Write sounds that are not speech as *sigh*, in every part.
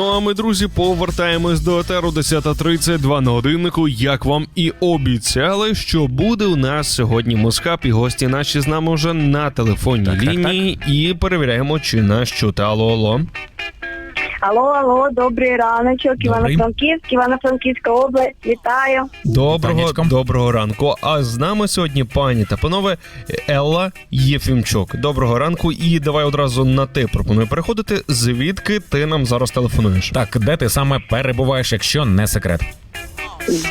Ну а ми, друзі, повертаємось до етеру 10.30, 2 на годиннику. Як вам і обіцяли, що буде у нас сьогодні мускап, і гості наші з нами вже на телефонній Так, так, лінії. І перевіряємо, чи нас чути. Алло, алло. Добрий раночок, Добрий. Івано-Франківськ, Івано-Франківська область, вітаю. Доброго доброго ранку. А з нами сьогодні пані та панове Елла Єфімчук. Доброго ранку, і давай одразу на ти пропоную переходити. Звідки ти нам зараз телефонуєш? Так, де ти саме перебуваєш, якщо не секрет?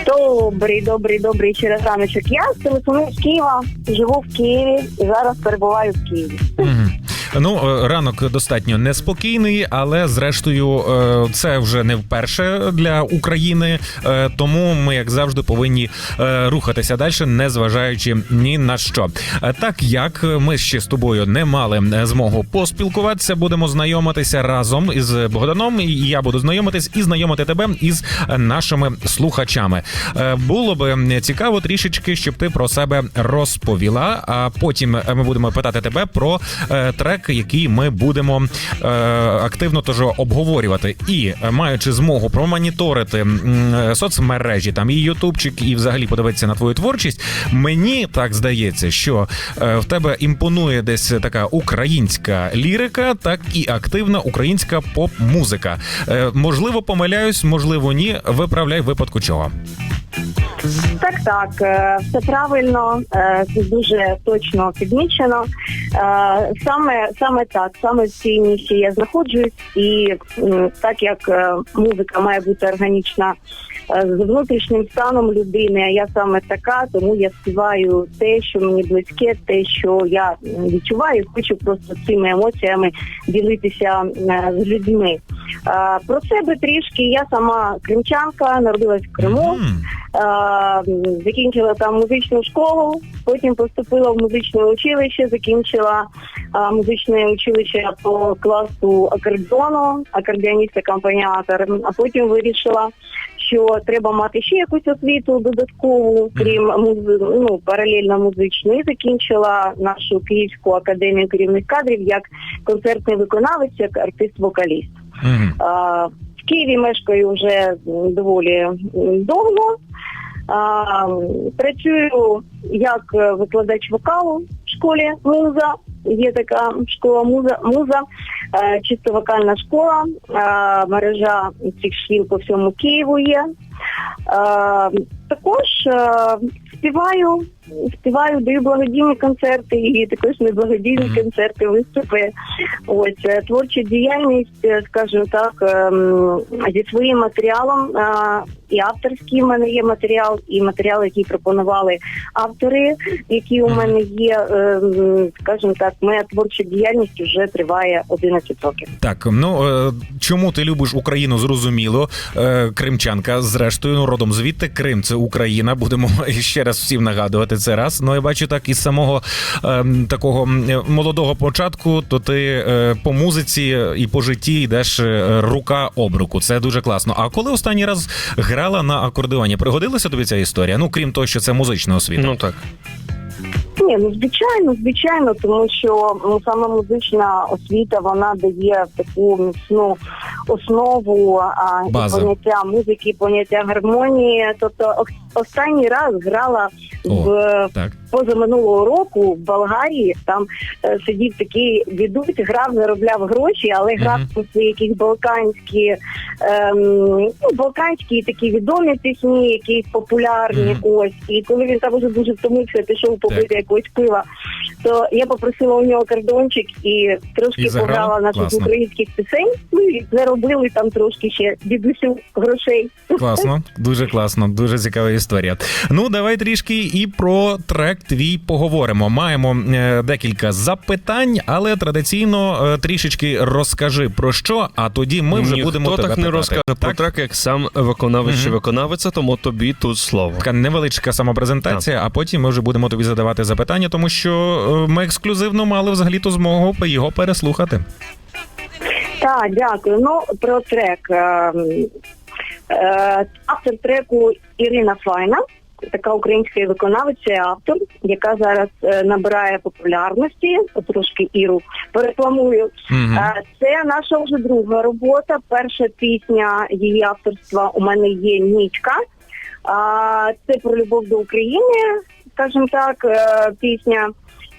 Добрий, добрий, добрий ще раз раночок. Я телефоную з Києва, живу в Києві і зараз перебуваю в Києві. Мгм. Ну, е, ранок достатньо неспокійний, але зрештою, е, це вже не вперше для України. е, Тому ми, як завжди, повинні рухатися далі, не зважаючи ні на що. Так як ми ще з тобою не мали змогу поспілкуватися, будемо знайомитися разом із Богданом. І я буду знайомитись і знайомити тебе із нашими слухачами. Було би цікаво трішечки, щоб ти про себе розповіла. А потім ми будемо питати тебе про е, трек, який ми будемо е, активно тож обговорювати. І е, маючи змогу промоніторити е, соцмережі, там і Ютубчик, і взагалі подивитися на твою творчість. Мені так здається, що е, в тебе імпонує десь така українська лірика, так і активна українська поп-музика. Можливо, помиляюсь, можливо, ні. Виправляй випадку чого. Так, так, все правильно, це дуже точно підмічено. Саме саме так, саме в цій ніші я знаходжусь, і так як е, музика має бути органічна е, з внутрішнім станом людини, а я саме така, тому я співаю те, що мені близьке, те, що я відчуваю, хочу просто цими емоціями ділитися е, з людьми. Про себе трішки я сама кримчанка, народилась в Криму. Е, закінчила там музичну школу, потім поступила в музичне училище, закінчила музичне училище по класу акордеону, акордеоніст акомпаніатор, а потім вирішила. Що треба мати ще якусь освіту додаткову, крім музи... ну, паралельно музичної, закінчила нашу Київську академію керівних кадрів як концертний виконавець, як артист-вокаліст. А, В Києві мешкаю вже доволі довго. Працюю як викладач вокалу в школі муза. Є така школа муза, муза е, чисто вокальна школа. Мережа цих шкіл по всьому Києву є. Також е, співаю, співаю, даю благодійні концерти і також неблагодійні Мгм. концерти, виступи. Ось е, творча діяльність, е, скажімо так, ем, зі своїм матеріалом. е, І авторський в мене є матеріал, і матеріал, який пропонували автори, які у мене є. ем, Скажімо так, моя творча діяльність вже триває 11 років. Так, ну чому ти любиш Україну? Зрозуміло. Е, Кримчанка, зрештою, ну, родом звідти Крим це Україна. Будемо *laughs* ще раз всім нагадувати це раз. Ну я бачу так із самого е, такого молодого початку, то ти е, по музиці і по житті йдеш е, рука об руку. Це дуже класно. А коли останній раз грала на акордеоні, пригодилася тобі ця історія? Ну крім того, що це музична освіта. Ну так. Ні, ну звичайно, звичайно, тому що ну, саме музична освіта вона дає таку міцну основу а, і База. поняття музики, поняття гармонії. Тобто ос- останній раз грала в Так. Позаминулого року в Болгарії. Там е, сидів такий дідусь, грав, заробляв гроші, але грав Мгм. просто якісь балканські, ем, ну, балканські такі відомі пісні, якісь популярні. Мгм. Ось і коли він там уже дуже втомився, пішов попити якогось пива. То я попросила у нього кордончик і трошки І заграла? пограла наших Класно. українських пісень. Ну і заробили там трошки ще дідусю грошей. Класно, *laughs* дуже класно, дуже цікава історія. Ну, давай трішки і про трек твій поговоримо. Маємо е, декілька запитань, але традиційно е, трішечки розкажи про що, а тоді ми вже Ніхто будемо тебе так не питати. розкаже про Так? трек, як сам виконавець чи виконавиця, тому тобі тут слово. Така невеличка самопрезентація, а потім ми вже будемо тобі задавати запитання, тому що е, ми ексклюзивно мали взагалі-то змогу його переслухати. Так, дякую. Ну про трек. Е, е, автор треку Ірина Файна. така українська виконавиця, і автор, яка зараз е, набирає популярності. Трошки Іру перекламую. Мгм. Е, Це наша вже друга робота. Перша пісня її авторства у мене є Нічка. Це про любов до України, скажімо так, пісня.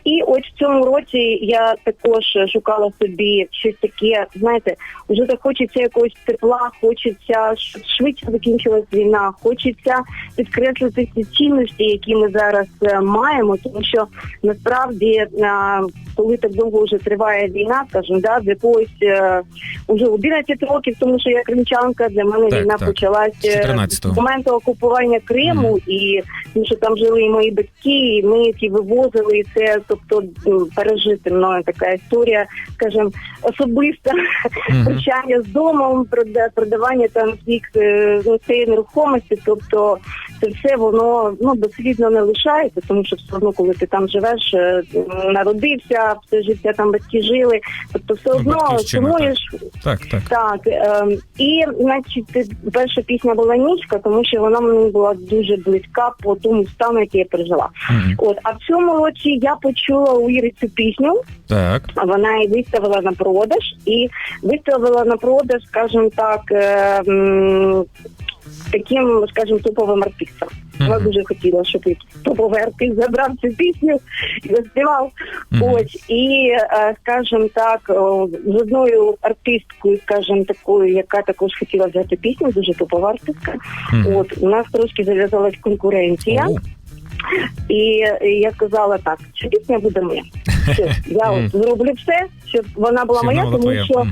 І ось в цьому році я також шукала собі щось таке, знаєте, вже так хочеться якогось тепла, хочеться, щоб швидше закінчилась війна, хочеться підкреслити ці цінності, які ми зараз е, маємо, тому що насправді, е, коли так довго вже триває війна, скажімо, да, з якогось е, уже 11 років, тому що я кримчанка, для мене Так, війна так. почалася З моменту окупування Криму, і тому що там жили і мої батьки, і ми які вивозили, і це, тобто пережити мною така історія, скажімо, особиста прощання з домом, продавання там всіх е, ну, цієї нерухомості. Тобто це все воно ну безслідно не лишається, тому що все одно, коли ти там живеш, е, народився, все життя там батьки жили, тобто все Ну, одно сумуєш. Так, так. Так, ем, і значить, перша пісня була нічка, тому що вона мені була дуже близька по тому стану, який я пережила. Мгм. От а в цьому році я почула у Іри цю пісню. Так. Вона її виставила на продаж і виставила на продаж, скажімо так, е, таким, скажімо, топовим артистом. Вона Мгм. дуже хотіла, щоб топовий артист забрав цю пісню і заспівав. Мгм. Ось і, е, скажімо так, з одною артисткою, скажімо, такою, яка також хотіла взяти пісню, дуже топова артистка. Мгм. От у нас трошки зав'язалась конкуренція. О, І, я сказала так, що пісня буде моя. Я от зроблю все, щоб вона була моя, тому що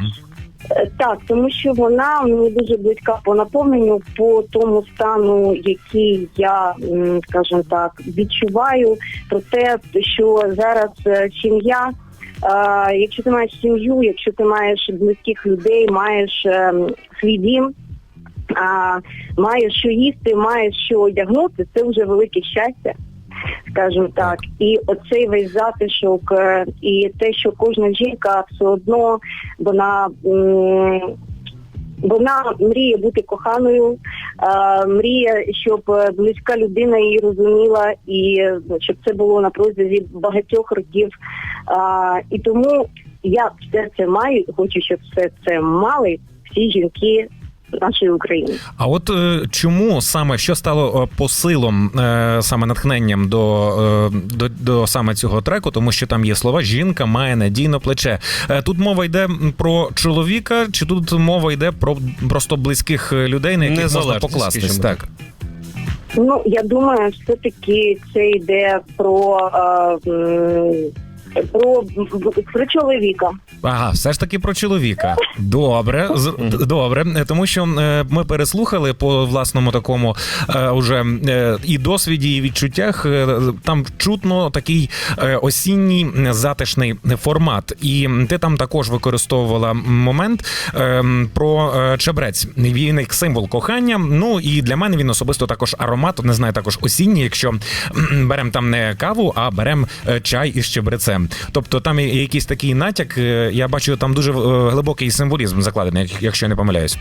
е, так, тому що вона мені дуже близька по наповненню, по тому стану, який я, скажімо так, відчуваю про те, що зараз е, сім'я. е, Якщо ти маєш сім'ю, якщо ти маєш близьких людей, маєш свій дім, маєш що їсти, маєш що одягнути, це вже велике щастя, скажімо так. І оцей весь затишок, е, і те, що кожна жінка все одно вона. Вона мріє бути коханою, е, мріє, щоб е, близька людина її розуміла, і щоб це було на протязі багатьох років. І тому я все це маю хочу, щоб все це мали всі жінки нашої України. А от е, чому саме що стало е, посилом, е, саме натхненням до, е, до, до саме цього треку, тому що там є слова жінка має надійне плече. Е, тут мова йде про чоловіка, чи тут мова йде про просто близьких людей, на яких можна покластись? Так. Ну я думаю, все таки це йде про. е, Про, про чоловіка. Ага, все ж таки про чоловіка. Добре, з- д- добре. Е, Тому що е, ми переслухали по власному такому е, уже е, і досвіді, і відчуттях. е, Там чутно такий е, осінній е, затишний формат. І ти там також використовувала момент е, про е, чебрець. Він як символ кохання. Ну і для мене він особисто також аромат. Не знаю, також осінній, якщо беремо там не каву, а беремо чай із чебрецем. Тобто там є якийсь такий натяк. е, Я бачу там дуже е, глибокий символізм закладений, якщо я не помиляюсь.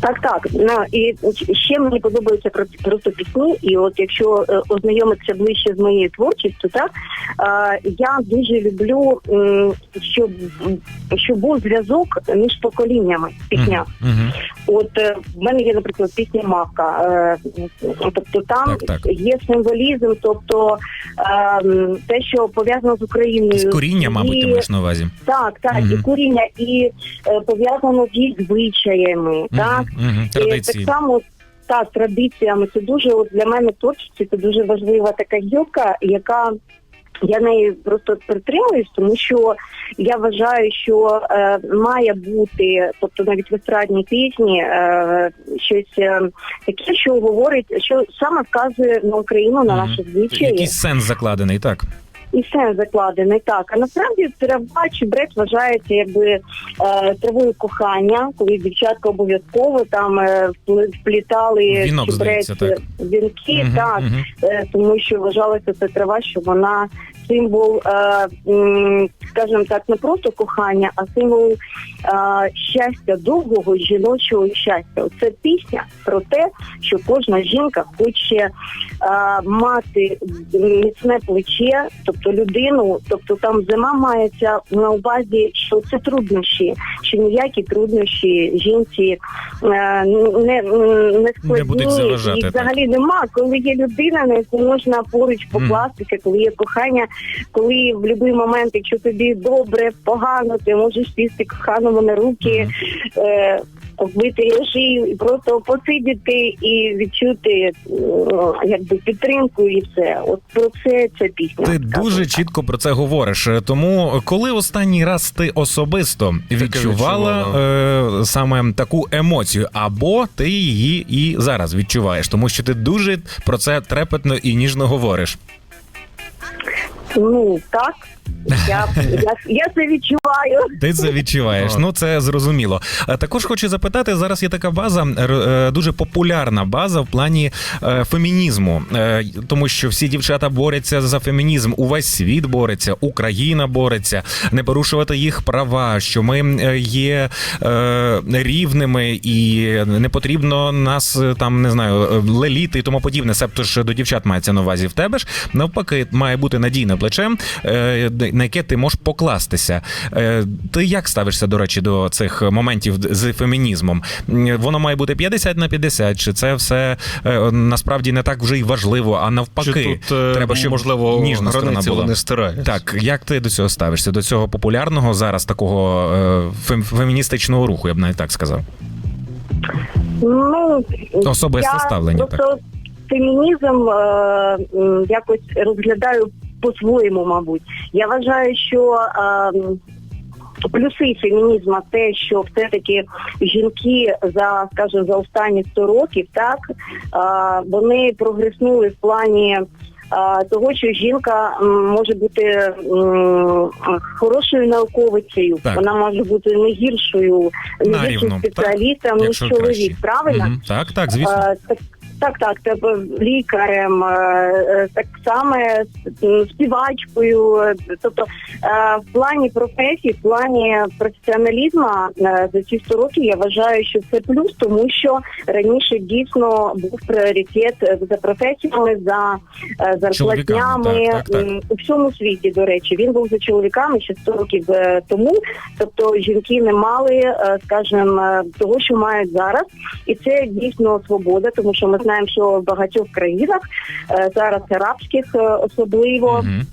Так, так. Ну, і ще мені подобаються про- просто пісні. І от якщо е, ознайомитися ближче з моєю творчістю, так е, я дуже люблю, щоб, щоб був зв'язок між поколіннями в піснях. Мгм. От е, в мене є, наприклад, пісня Мавка. Е, тобто там Так, так. є символізм, тобто е, те, що пов'язано з Україною. З коріння, мабуть, ти маєш на увазі. Так, так, Мгм. і коріння, і е, пов'язано з їх звичаями, так. Мгм, мгм. І Традиції. так само так, традиціями. Це дуже от для мене творчість, це дуже важлива така гілка, яка я нею просто притримуюсь, тому що я вважаю, що е, має бути, тобто навіть в естрадній пісні, е, щось е, таке, що говорить, що саме вказує на Україну, на Мгм. наші звичаї. Якийсь сенс закладений, так. І сенс закладений так. А насправді трава бред вважається якби е, травою кохання, коли дівчатка обов'язково там е, вплітали Вінок, бред здається, так. в вінки, так мгм. е, тому що вважалася це трава, що вона символ, е, скажімо так, не просто кохання, а символ е, щастя, довгого жіночого щастя. Це пісня про те, що кожна жінка хоче мати міцне плече, тобто людину, тобто там зима мається на увазі, що це труднощі, що ніякі труднощі жінці е, не, не складні, так. взагалі нема. Коли є людина, на яку можна поруч покластися, коли є кохання, коли в будь-який момент, якщо тобі добре, погано, ти можеш сісти коханому на руки. Е, Вбити і просто посидіти і відчути е, якби підтримку, і все. От про це ця пісня. Ти дуже так. чітко про це говориш. Тому коли останній раз ти особисто відчувала, е, саме таку емоцію, або ти її і зараз відчуваєш, тому що ти дуже про це трепетно і ніжно говориш. Ну так. Я, я, я це відчуваю. Ти це відчуваєш. Ну це зрозуміло. Також хочу запитати: зараз є така база, е, дуже популярна база в плані е, фемінізму, Е, тому що всі дівчата борються за фемінізм. Увесь світ бореться, Україна бореться, не порушувати їх права. Що ми е, є е, рівними і не потрібно нас е, там не знаю е, леліти і тому подібне. Себто ж до дівчат мається на увазі в тебе ж навпаки, має бути надійне плече, е, на яке ти можеш покластися. Е, Ти як ставишся, до речі, до цих моментів з фемінізмом? Воно має бути 50 на 50, чи це все е, насправді не так вже й важливо, а навпаки, Чи тут е, треба, щоб можливо ніжна сторона була. вони стирають? Так, як ти до цього ставишся? До цього популярного зараз такого е, фем- феміністичного руху, я б навіть так сказав. Ну Особисте я ставлення, Просто фемінізм е, якось розглядаю по-своєму, мабуть. Я вважаю, що е, плюси фемінізму те, що все-таки жінки за, скажімо, за останні 100 років, так е, вони прогреснули в плані. е, Того, що жінка може бути хорошою науковицею, Так. вона може бути не гіршою, не гіршим спеціалістом, ніж чоловік. Правильно? Мгм. Так, так, звісно. Е, Так, так, так, тебе лікарем, е, е, так само співачкою. е, Тобто е, в плані професії, в плані професіоналізму за ці 100 років я вважаю, що це плюс, тому що раніше дійсно був пріоритет за професіями, за зарплатнями так, так, так. У всьому світі. До речі, він був за чоловіками ще 100 років тому. Тобто жінки не мали, скажімо, того, що мають зараз. І це дійсно свобода, тому що ми знаємо, що в багатьох країнах е, зараз арабських особливо. особливо. Мгм.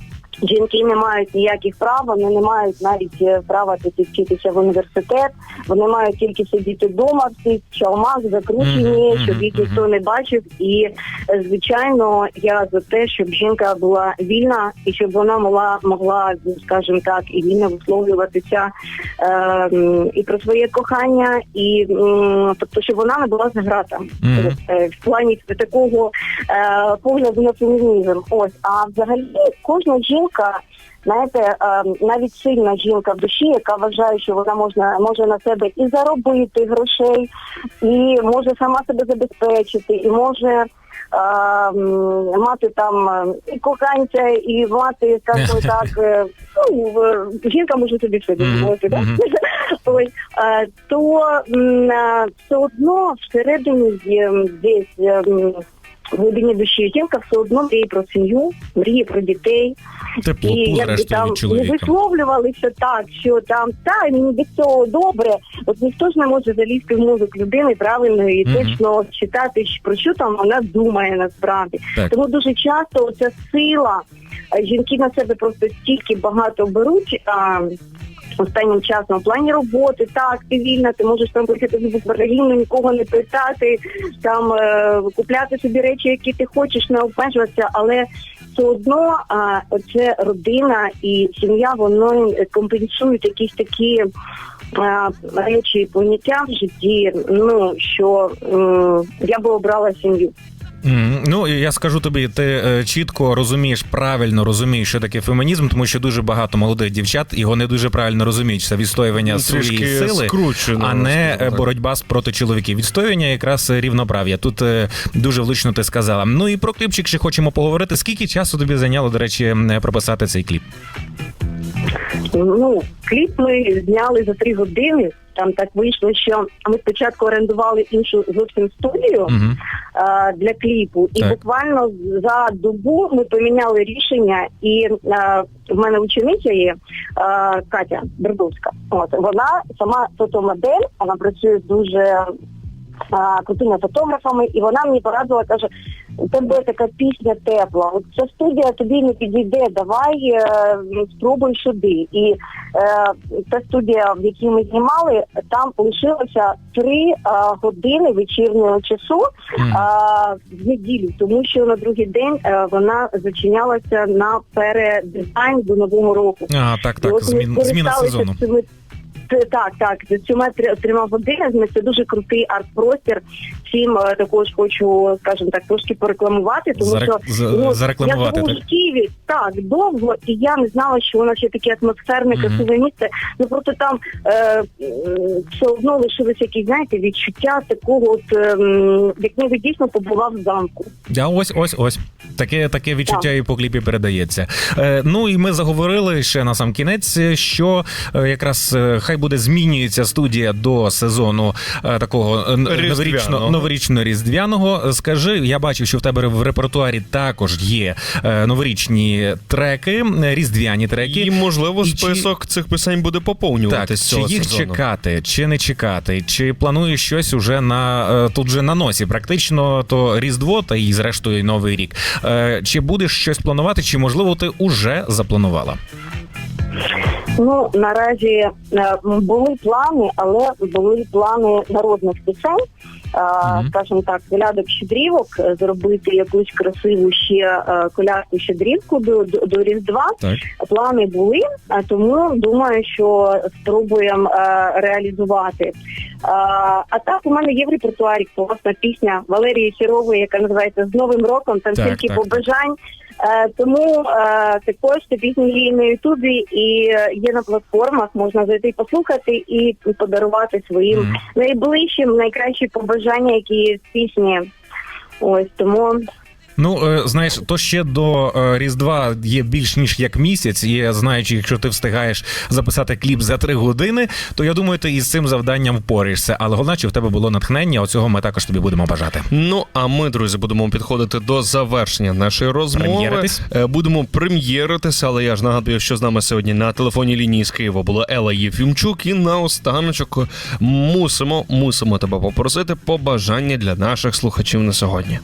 Жінки не мають ніяких прав, вони не мають навіть е, права піти вчитися в університет. Вони мають тільки сидіти вдома, в цих чалмах закручені, щоб їх ніхто не бачив. І е, звичайно, я за те, щоб жінка була вільна і щоб вона могла могла, скажімо так, і вільно висловлюватися е, і про своє кохання, і тобто, щоб вона не була заграта. Е, в плані такого е, погляду на фемінізм. Ось, а взагалі кожна жінка. Знаєте, е, навіть сильна жінка в душі, яка вважає, що вона можна може на себе і заробити грошей, і може сама себе забезпечити, і може мати там і коханця, і мати, скажімо *laughs* так, е, ну, жінка може собі все дозволити, да? е, *laughs* то все одно всередині є десь ем, в глибині душі жінка все одно мріє про сім'ю, мріє про дітей. Теплоту, І якби там від не чоловіка. висловлювалися так, що там та мені від цього добре. От ніхто ж не може залізти в мозок людини правильно і Мгм. точно читати, про що там вона думає насправді. Так. Тому дуже часто ця сила е, жінки на себе просто стільки багато беруть. А, Останнім часом в плані роботи, так, ти вільна, ти можеш там поїхати в Україну, нікого не питати, там е, купляти собі речі, які ти хочеш, не обмежуватися, але все одно а, оце родина і сім'я, воно компенсують якісь такі а, речі поняття в житті. Ну що м, я би обрала сім'ю. Ну я скажу тобі, ти е, чітко розумієш, правильно розумієш, що таке фемінізм, тому що дуже багато молодих дівчат його не дуже правильно розуміють. Це відстоювання Ну, своєї сили, а не е, так. боротьба з проти чоловіків. Відстоювання якраз рівноправ'я. Тут е, дуже влучно ти сказала. Ну і про кліпчик ще хочемо поговорити. Скільки часу тобі зайняло, до речі, прописати цей кліп? Ну, кліп ми зняли за три години. Там так вийшло, що ми спочатку орендували іншу зовсім студію е, для кліпу, і Так. буквально за добу ми поміняли рішення. І е, в мене учениця є е, Катя Бердовська. От вона сама фотомодель, вона працює дуже а, крутими фотографами, і вона мені порадила, каже, у тебе така пісня тепла. От ця студія тобі не підійде, давай е, спробуй сюди. І е, та студія, в якій ми знімали, там лишилося три е, години вечірнього часу е, в неділю, тому що на другий день е, вона зачинялася на передизайн до нового року. А, так, І так, от ми змін, зміна скористалися сезону. цими- Так, так, Цю метрі отримав один. це дуже крутий арт-простір. Всім е, також хочу, скажімо так, трошки порекламувати, тому Зарек- що з- ну, зарекламувати, я живу так? в Києві так довго, і я не знала, що у нас є таке атмосферне, красиве місце. Ну просто там е, все одно лишилися якісь, знаєте, відчуття такого, от е, як ніби дійсно побував в замку. А ось, ось, ось. Таке, таке відчуття і по кліпі передається. Е, ну і ми заговорили ще на сам кінець, що е, якраз е, хай буде змінюється студія до сезону е, такого е, н- Різдвяного. новорічно новорічно-різдвяного. Скажи, я бачив, що в тебе в репертуарі також є е, новорічні треки, різдвяні треки. І можливо І чи- список цих пісень буде Так, поповнюватись чи їх сезону. чекати, чи не чекати, чи плануєш щось уже на е, тут же на носі? Практично то Різдво та і зрештою Новий рік. Е, Чи будеш щось планувати, чи можливо ти уже запланувала? Ну наразі е, були плани, але були плани народних пісень. Мгм. Скажімо так, колядок щедрівок, е, зробити якусь красиву ще е, колядку щедрівку до, до, до Різдва. Так. Плани були, а тому думаю, що спробуємо е, реалізувати. Е, а так у мене є в репертуарі класна пісня Валерії Сірової, яка називається З Новим роком. Там Так, тільки так, побажань. Е, Тому е, також ця пісня є на Ютубі і є на платформах. Можна зайти послухати і подарувати своїм Мгм. найближчим найкращі побажання, які є пісні. Ось тому Ну е, знаєш, то ще до е, Різдва є більш ніж як місяць. І знаючи, якщо ти встигаєш записати кліп за три години, то я думаю, ти із цим завданням впораєшся. Але головне, чи в тебе було натхнення, оцього ми також тобі будемо бажати. Ну а ми, друзі, будемо підходити до завершення нашої розмови. Прем'єритись? Е, Будемо прем'єритися, але я ж нагадую, що з нами сьогодні на телефонній лінії з Києва була Елла Єфімчук. І на останочок мусимо, мусимо тебе попросити побажання для наших слухачів на сьогодні.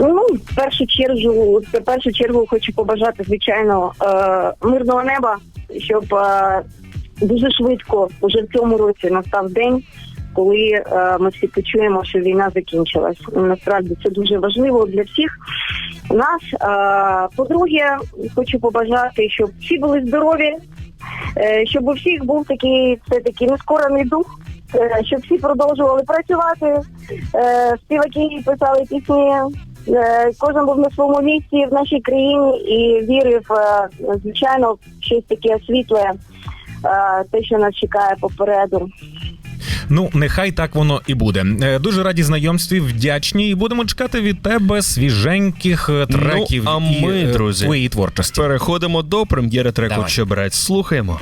Ну, в першу чергу, в першу чергу хочу побажати, звичайно, е, мирного неба, щоб е, дуже швидко, уже в цьому році настав день, коли е, ми всі почуємо, що війна закінчилась. Насправді це дуже важливо для всіх нас. По-друге, хочу побажати, щоб всі були здорові, щоб у всіх був такий все таки нескорений дух. Е, Щоб всі продовжували працювати, е, співаки писали пісні, Е, Кожен був на своєму місці в нашій країні і вірив, звичайно, в щось таке світле, те, що нас чекає попереду. Ну, нехай так воно і буде. Дуже раді знайомстві, вдячні, і будемо чекати від тебе свіженьких е, треків Ну, а ми, е, друзі, твоєї творчості. Переходимо до прем'єри треку Давай. Чебрець. Слухаємо.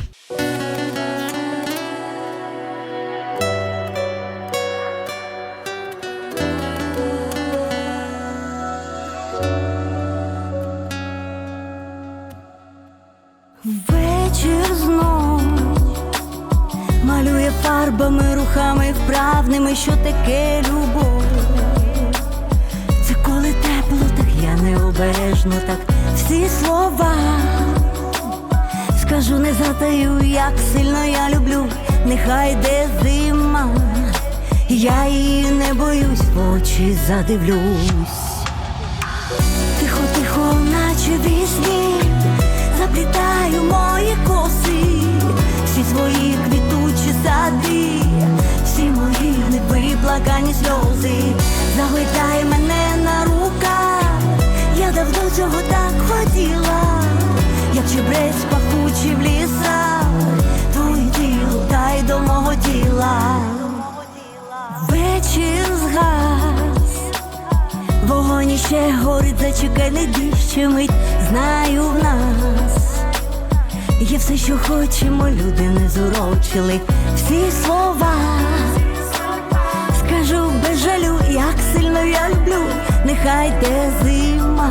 Малює рухами вправними, що таке любов. Це коли тепло, так я необережно, так всі слова. Скажу, не затаю, як сильно я люблю, нехай де зима. Я її не боюсь, в очі задивлюсь. Тихо, тихо, наче вісні, заплітаю мої коси, всі свої невиплакані сльози, загойдай мене на руках, я давно цього так хотіла, як чебрець пахучий в лісах, твоє тіло дай до мого тіла. Вечір згас. Вогонь ще горить, зачекай, не йди мить, знаю в нас Є все, що хочемо, люди не зурочили всі слова. Без жалю, як сильно я люблю, нехай йде зима.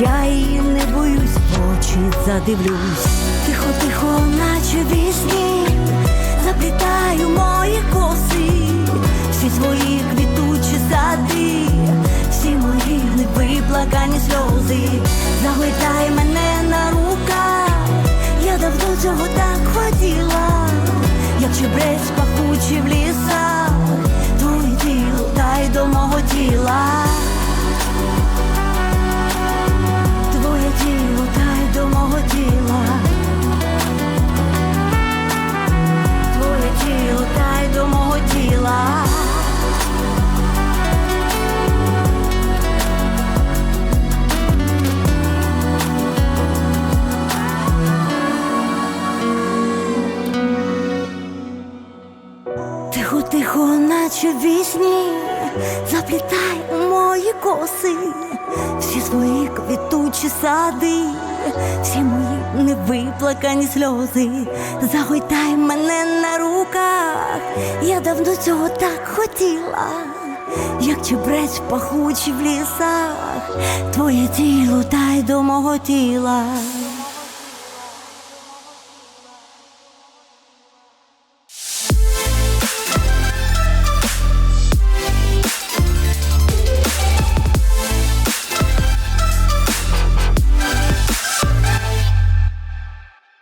Я її не боюсь, очі задивлюсь. Тихо, тихо, наче вісні, заплітаю мої коси, всі свої квітучі сади, всі мої невиплакані сльози, загойтай мене на руках, я давно цього так хотіла, як чебрець пахучий в лісах, до мого тіла. Твоє тіло дай до мого тіла. Твоє тіло дай до мого тіла. Тихо, тихо, наче вісні, заплітай мої коси, всі свої квітучі сади, всі мої невиплакані сльози, загойтай мене на руках, я давно цього так хотіла, як чебрець пахучий в лісах, твоє тіло дай до мого тіла.